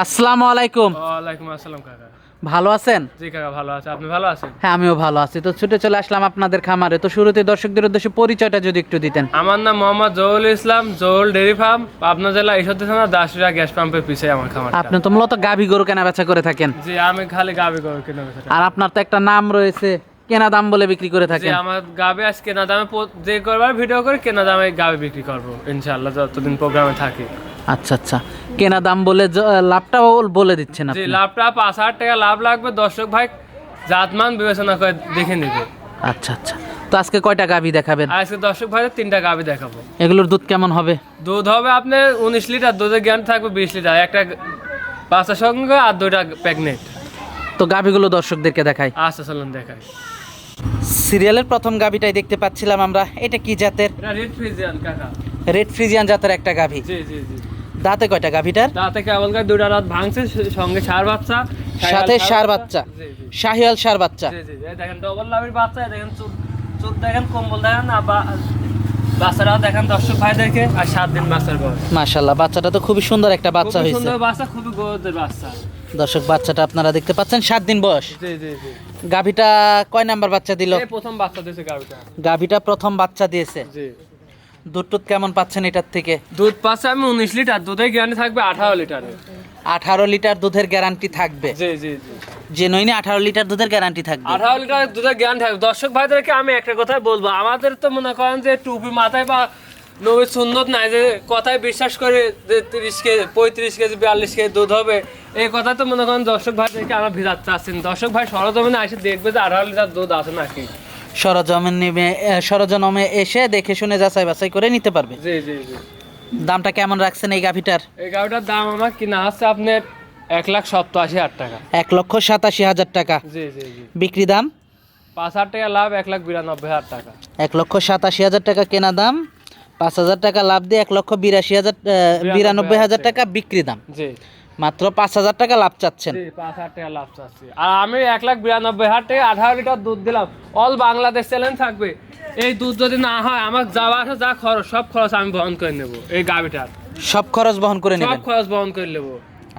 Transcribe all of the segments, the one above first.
আসসালামু আলাইকুম ওয়ালাইকুম আসসালাম কাকা ভালো আছেন? জি কাকা ভালো আছে। আপনি ভালো আছেন? হ্যাঁ আমিও ভালো আছি। তো ছুটে চলে আসলাম আপনাদের খামারে। তো শুরুতে দর্শকদের উদ্দেশ্যে পরিচয়টা যদি একটু দিতেন। আমার নাম মোহাম্মদ জহুল ইসলাম জহুল ডেরি ফার্ম পাবনা জেলা ঈশ্বরদী থানা দাসুরা গ্যাস পাম্পের পিছিয়ে আমার খামার আপনি তো মূলত গাভী গরু কেনা বেচা করে থাকেন। জি আমি খালি গাবি গরু কিনে বেচা আর আপনার তো একটা নাম রয়েছে কেনা দাম বলে বিক্রি করে জি থাকেন। আমার গাবি আজ কেনা দামে পো- যে করবার ভিডিও করে কেনা দামে গাবি বিক্রি করব ইনশাআল্লাহ যতদিন প্রোগ্রামে থাকি। আচ্ছা আচ্ছা। কেনা দাম বলে লাভটাও বলে দিচ্ছেন জি আপনি। লাভটা পাঁচ হাজার টাকা লাভ লাগবে। দর্শক ভাই জাতমান বিবেচনা করে দেখে নিবে। আচ্ছা আচ্ছা। তো আজকে কয়টা গাভী দেখাবেন? আজকে দর্শক ভাইদের তিনটা গাবি দেখাবো। এগুলোর দুধ কেমন হবে? দুধ হবে আপনার উনিশ লিটার দুধের জ্ঞান থাকবে বিশ লিটার। একটা বাচ্চার সঙ্গে আর দুইটা প্রেগনেন্ট। তো গাভীগুলো দর্শকদেরকে দেখাই। আচ্ছা চলুন দেখাই। সিরিয়ালের প্রথম গাভীটাই দেখতে পাচ্ছিলাম আমরা। এটা কি জাতের? রেড ফ্রিজিয়ান কাকা। রেড ফ্রিজিয়ান জাতের একটা গাভী। জি জি জি। দাঁতে কয়টা গাভীটার? তাতে কেবল দুটা রাত ভাঙছে সঙ্গে সার বাচ্চা সাথে সার বাচ্চা। শাহিয়াল সার বাচ্চা। জি জি এই দেখেন ডবল লাভের বাচ্চা দেখেন চোখ দেখেন কম্বল দেখেন বা- বাচ্চারাও দেখেন দর্শক ভাইদেরকে আর সাত দিন বাচ্চার বয়স। মাশাল্লাহ বাচ্চাটা তো খুবই সুন্দর একটা বাচ্চা হয়েছে। সুন্দর বাচ্চা খুবই গরুদের বাচ্চা। দর্শক বাচ্চাটা আপনারা দেখতে পাচ্ছেন সাত দিন বয়স। জি জি জি। গাভীটা কয় নাম্বার বাচ্চা দিল? এই প্রথম বাচ্চা দিয়েছে গাড়িটা গাভীটা প্রথম বাচ্চা দিয়েছে। জি। দুধ টুধ কেমন পাচ্ছেন এটার থেকে? দুধ পাচ্ছে আমি উনিশ লিটার দুধের গ্যারান্টি থাকবে আঠারো লিটারে আঠারো লিটার দুধের গ্যারান্টি থাকবে? জি জি জি। যে নইনি আঠারো লিটার দুধের গ্যারান্টি থাকবে? আঠারো লিটার দুধের জ্ঞান থাকবে। দর্শক ভাইদেরকে আমি একটা কথাই বলব আমাদের তো মনে করেন যে টুপি মাথায় বা নবীর সুন্দর নাই যে কথায় বিশ্বাস করে যে তিরিশ কেজি পঁয়ত্রিশ কেজি বিয়াল্লিশ কেজি দুধ হবে। এই কথা তো মনে করেন দর্শক ভাইদেরকে আমরা ভিজাতে চাচ্ছি না। দর্শক ভাই সরজমিনে এসে দেখবে যে আঠারো লিটার দুধ আছে নাকি। সরজমিন নেমে সরজনমে এসে দেখে শুনে যাচাই বাছাই করে নিতে পারবে। জি জি জি। দামটা কেমন রাখছেন এই গাভীটার? এই গাড়িটার দাম আমার কিনা আছে আপনার এক লাখ সপ্তাশি হাজার টাকা। এক লক্ষ সাতাশি হাজার টাকা। জি জি জি। বিক্রি দাম? পাঁচ হাজার টাকা লাভ এক লাখ বিরানব্বই হাজার টাকা। এক লক্ষ সাতাশি হাজার টাকা কেনা দাম পাঁচ হাজার টাকা লাভ দিয়ে এক লক্ষ বিরাশি হাজার বিরানব্বই হাজার টাকা বিক্রি দাম। জি। মাত্র পাঁচ হাজার টাকা লাভ চাচ্ছেন। পাঁচ হাজার টাকা লাভ চাচ্ছি। আর আমি এক লাখ বিরানব্বই হাজার টাকা আঠারো লিটার দুধ দিলাম। অল বাংলাদেশ চ্যালেঞ্জ থাকবে। এই দুধ যদি না হয় আমার যাওয়া আসা যা খরচ সব খরচ আমি বহন করে নেব এই গাভিটার। সব খরচ বহন করে সব খরচ বহন করে নেব।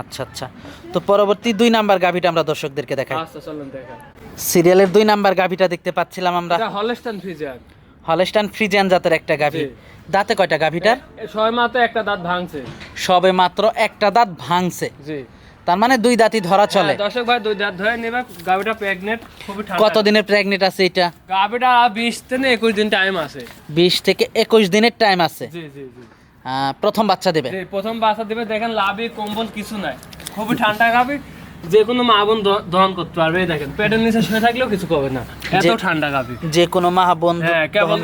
আচ্ছা আচ্ছা। তো পরবর্তী দুই নাম্বার গাভিটা আমরা দর্শকদেরকে দেখাই। আচ্ছা চলুন দেখা সিরিয়ালের দুই নাম্বার গাভিটা দেখতে পাচ্ছিলাম আমরা। হলস্টান ফ্রিজার হলস্টান ফ্রিজিয়ান জাতের একটা গাভি। দাঁতে কয়টা গাভিটার? ছয় মাত্র একটা দাঁত ভাঙছে। সবে মাত্র একটা দাঁত ভাঙছে। জি। তার মানে দুই দাঁতই ধরা চলে। হ্যাঁ, দর্শক ভাই দুই দাঁত ধরে নেবে গাভিটা প্রেগনেন্ট খুবই ঠান্ডা। কতদিনের প্রেগনেন্ট আছে এটা? গাভিটা আর বিশ থেকে একুশ দিন টাইম আছে। বিশ থেকে একুশ দিনের টাইম আছে। জি জি জি। প্রথম বাচ্চা দেবে? যে প্রথম বাচ্চা দেবে দেখেন লাভি কম্বল কিছু নাই। খুবই ঠান্ডা গাভি যে কোনো মা বোন দহন করতে পারবে দেখেন। পেটের নিচে শুয়ে থাকলেও কিছু করবে না। এত ঠান্ডা গাভি। যে কোনো মা বোন হ্যাঁ কেবল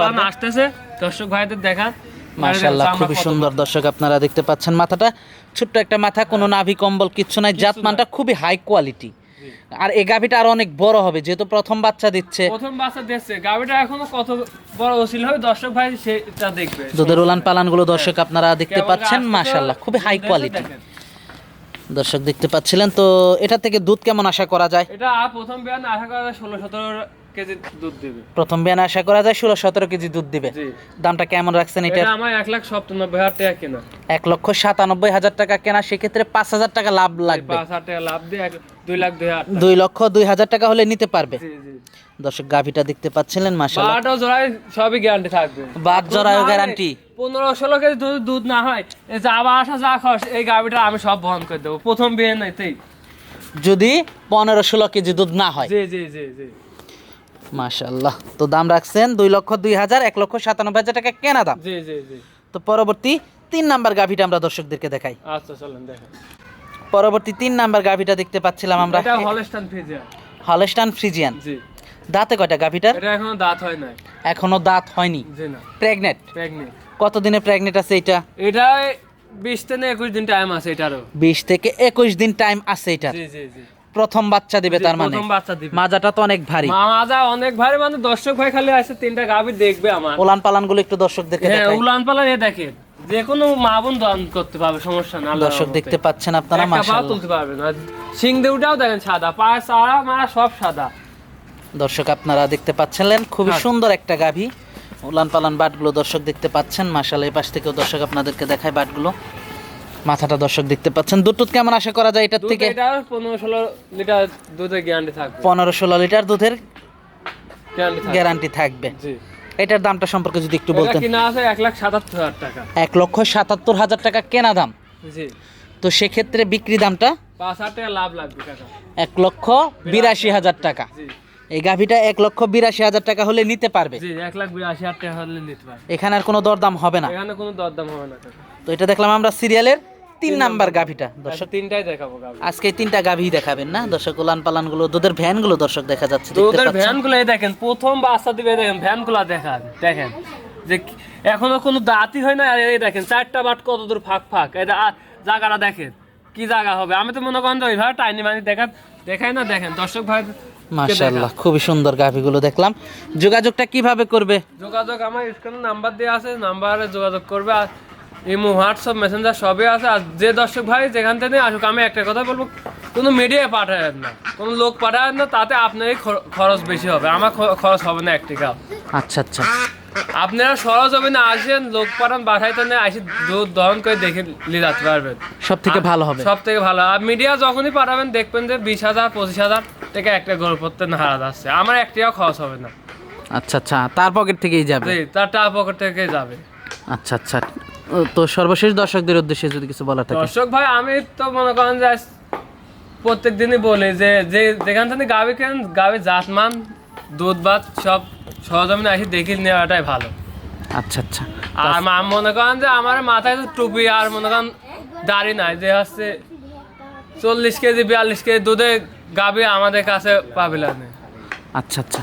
পারবে। আসতেছে। দর্শক ভাইদের দেখান মাশাআল্লাহ চামড়া খুবই সুন্দর দর্শক আপনারা দেখতে পাচ্ছেন মাথাটা। ছোট্ট একটা মাথা কোনো নাভি কম্বল কিচ্ছু নাই জাতমানটা খুবই হাই কোয়ালিটি আর এই গাভিটা আরও অনেক বড় হবে যেহেতু প্রথম বাচ্চা দিচ্ছে। প্রথম বাচ্চা দেখছে গাভিটা এখনও কত বড় ওসিল হবে দর্শক ভাই সেটা দেখবে। দুধের উলান পালানগুলো দর্শক আপনারা দেখতে পাচ্ছেন? আসতেছে, মাশাআল্লাহ খুবই হাই কোয়ালিটি দর্শক দেখতে পাচ্ছিলেন তো এটা থেকে দুধ কেমন আশা করা যায়? এটা প্রথম বিয়ান আশা করা যায় ষোলো সতেরো কেজি দুধ দেবে। প্রথম বিয়ানে আশা করা যায় ষোলো সতেরো কেজি দুধ দিবে। দামটা কেমন রাখছেন এটা? আমার এক লাখ সপ্তানব্বই হাজার টাকা কেনা। এক লক্ষ সাতানব্বই হাজার টাকা কেনা সেক্ষেত্রে পাঁচ হাজার টাকা লাভ লাগবে। পাঁচ হাজার টাকা লাভ দিয়ে দুই লাখ দুই হাজার দুই লক্ষ দুই হাজার টাকা হলে নিতে পারবে। দর্শক গাভিটা দেখতে পাচ্ছিলেন জোড়ায় সবই গ্যারান্টি থাকবে। না গ্যারান্টি পনেরো ষোলো কেজি দুধ না হয় যাওয়া আসা যা খরচ এই গাভিটা আমি সব বহন করে দেবো। প্রথম বিয়ে নাইতেই যদি পনেরো ষোলো কেজি দুধ না হয়। জি জি জি জি। মাশাআল্লাহ। তো দাম রাখছেন দুই লক্ষ দুই হাজার এক লক্ষ সাতানব্বই হাজার টাকা কেনা দাম। জি জি জি। তো পরবর্তী তিন নাম্বার গাভিটা আমরা দর্শকদেরকে দেখাই। আচ্ছা চলেন দেখেন। পরবর্তী তিন নাম্বার গাভিটা দেখতে পাচ্ছিলাম আমরা। এটা হলস্টান ফ্রিজিয়ার হলস্টান ফ্রিজিয়ান। জি। দাঁতে কয়টা গাভিটার? এটা এখনও দাঁত হয় নাই। এখনও দাঁত হয়নি। জি না। প্রেগনেন্ট? প্রেগনেন্ট। কতদিনে প্রেগনেন্ট আছে এটা এটা বিশ থেকে একুশ দিন টাইম আছে এটারও। বিশ থেকে একুশ দিন টাইম আছে এটার। জি জি জি। প্রথম বাচ্চা দিবে তার মানে। প্রথম বাচ্চা দিবে। মাজাটা তো অনেক ভারী। মাজা অনেক ভাই মানে দর্শক ভাই খালি আছে তিনটা গাভী দেখবে আমার। ওলান পালানগুলো একটু দর্শকদেরকে হ্যাঁ দেখাই। উলান পালান এ দেখেন যে কোনো মা বোন দান করতে পারবে সমস্যা না দর্শক দেখতে পাচ্ছেন আপনারা মাশাআল্লাহ। তুলতে পারবে না। সিং দেউটাও দেখেন সাদা। পায়ে সারা মারা সব সাদা। দর্শক আপনারা দেখতে পাচ্ছিলেন খুবই হ্যাঁ। সুন্দর একটা গাভী। উলান পালান বাটগুলো দর্শক দেখতে পাচ্ছেন মাশাআল্লাহ এই পাশ থেকেও দর্শক আপনাদেরকে দেখায় বাটগুলো। মাথাটা দর্শক দেখতে পাচ্ছেন। দুধ টুধ কেমন আশা করা যায় এটার থেকে? এটা পনেরো ষোলো লিটার দুধের গ্যারান্টি থাকবে। পনেরো ষোলো লিটার দুধের গ্যারান্টি থাকবে। জি। এটার দামটা সম্পর্কে যদি একটু বলতেন। কিনা আছে এক লাখ সাতাত্তর হাজার টাকা। লক্ষ সাতাত্তর হাজার টাকা কেনা দাম। জি। তো সেক্ষেত্রে বিক্রি দামটা পাঁচ হাজার টাকা লাভ লাগবে টাকা। এক লক্ষ বিরাশি হাজার টাকা। জি। এই গাভীটা এক লক্ষ বিরাশি হাজার টাকা হলে নিতে পারবে। এক লাখ বিরাশি হাজার টাকা হলে নিতে পারবে। এখানে আর কোনো দরদাম হবে না। এখানে কোনো দরদাম হবে না তো এটা দেখলাম আমরা সিরিয়ালের তিন নাম্বার গাভীটা দর্শক দর্শক। তিনটাই দেখাবো আজকে তিনটা গাভী দেখাবেন না? দর্শক উলান পালানগুলো দুধের ভ্যানগুলো দর্শক দেখা যাচ্ছে দুধের ভ্যানগুলো দেখেন প্রথম বাচ্চা দিবে দেখেন ভ্যানগুলা দেখান দেখেন। যে কি- এখনও কোনো দাঁতই হয় না এই দেখেন চারটা বাট কত দূর ফাঁক ফাঁক। এটা জায়গাটা দেখেন কি জায়গা হবে? আমি তো মনে করেন যে ওইভাবে টাইনি মানি দেখা দেখাই না দেখেন। দর্শক ভাই মাশাআল্লাহ খুবই সুন্দর গাভীগুলো দেখলাম। যোগাযোগটা কীভাবে করবে? যোগাযোগ আমার স্ক্রিনে নাম্বার দেওয়া আছে নাম্বারে যোগাযোগ করবে আর ইমো হোয়াটসঅ্যাপ মেসেঞ্জার সবই আছে আর যে দর্শক ভাই যেখান থেকে আসুক আমি একটা কথা বলব কোনো মিডিয়া পাঠায় না। কোনো লোক পাঠায় না তাতে আপনারই খরচ বেশি হবে। আমার খরচ হবে না এক টাকা। আচ্ছা আচ্ছা। আপনারা সরজ হবে না আসেন লোক পাঠান বাসায় তো আসি দুধ দহন করে দেখে নিয়ে যেতে পারবেন সব থেকে ভালো হবে। সব থেকে ভালো। আর মিডিয়া যখনই পাঠাবেন দেখবেন যে বিশ হাজার পঁচিশ হাজার থেকে একটা গরু পড়তে নাড়া যাচ্ছে আমার এক টাকা খরচ হবে না। আচ্ছা আচ্ছা। তার পকেট থেকেই যাবে। তার টাকা পকেট থেকেই যাবে। আচ্ছা আচ্ছা। তো সর্বশেষ দর্শকদের উদ্দেশ্যে যদি কিছু বলা থাকে। দর্শক ভাই আমি তো মনে করেন যে প্রত্যেক দিনই বলি যে যে যেখান থেকে গাবি কেন গাবি জাতমান দুধ ভাত সব সহজমিনে আসি দেখে নেওয়াটাই ভালো। আচ্ছা আচ্ছা। আর মনে করেন যে আমার মাথায় তো টুপি আর মনে করেন দাড়ি নাই যে হচ্ছে চল্লিশ কেজি বিয়াল্লিশ কেজি দুধে গাবি আমাদের কাছে পাবিলাম আচ্ছা আচ্ছা।